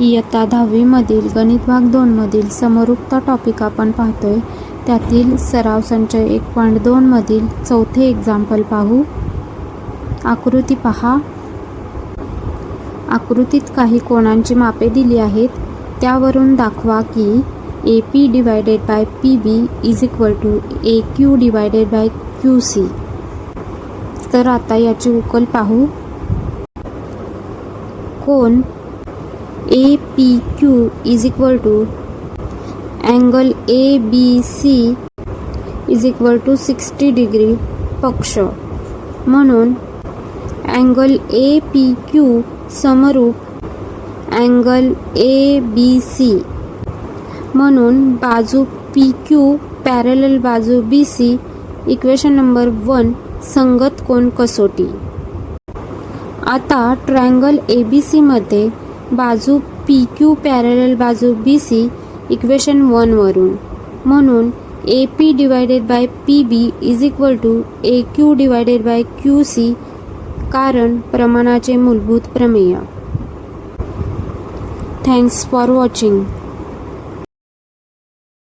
इयत्ता दहावीमधील गणित भाग दोनमधील समरूपता टॉपिक आपण पाहतोय. त्यातील सराव संचय एक पॉईंट दोनमधील चौथे एक्झाम्पल पाहू. आकृती पहा. आकृतीत काही कोणांची मापे दिली आहेत. त्यावरून दाखवा की A P divided by P B is equal to A Q divided by Q C तर आता याची उकल पाहू. कोण A P Q is equal to angle A B C is equal to sixty degree पक्ष. म्हणून अँगल ए पी क्यू समरूप angle A B C म्हणून बाजू पी क्यू पॅरल बाजू B C equation number one संगत कोण कसोटी. आता ट्रायंगल ए बी सीमध्ये बाजू पी क्यू पॅरल बाजू बी सी इक्वेशन वनवरून म्हणून A P divided by P B is equal to A Q divided by Q C कारण प्रमाणाचे मूलभूत प्रमेय. Thanks for watching